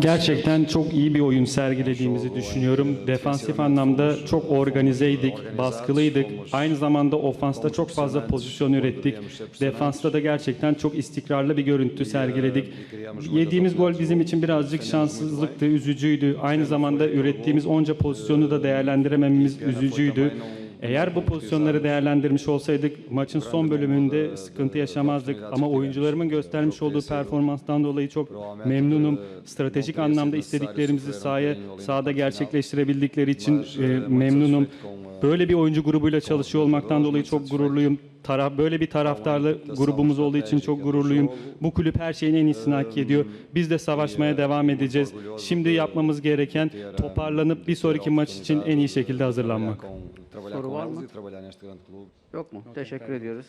Gerçekten çok iyi bir oyun sergilediğimizi düşünüyorum. Defansif anlamda çok organizeydik, baskılıydık. Aynı zamanda ofansta çok fazla pozisyon ürettik. Defansta da gerçekten çok istikrarlı bir görüntü sergiledik. Yediğimiz gol bizim için birazcık şanssızlıktı, üzücüydü. Aynı zamanda ürettiğimiz onca pozisyonu da değerlendiremememiz üzücüydü. Eğer bu pozisyonları değerlendirmiş olsaydık maçın son bölümünde sıkıntı yaşamazdık. Ama oyuncularımın göstermiş olduğu performanstan dolayı çok memnunum. Stratejik anlamda istediklerimizi sahaya, sahada gerçekleştirebildikleri için e, memnunum. Böyle bir oyuncu grubuyla çalışıyor olmaktan dolayı çok gururluyum. Taraf böyle bir taraftarlı grubumuz olduğu için çok gururluyum. Bu kulüp her şeyin en iyisini hak ediyor. Biz de savaşmaya devam edeceğiz. Şimdi yapmamız gereken toparlanıp bir sonraki maç için en iyi şekilde hazırlanmak. Soru var mı? Yok mu? Teşekkür ediyoruz.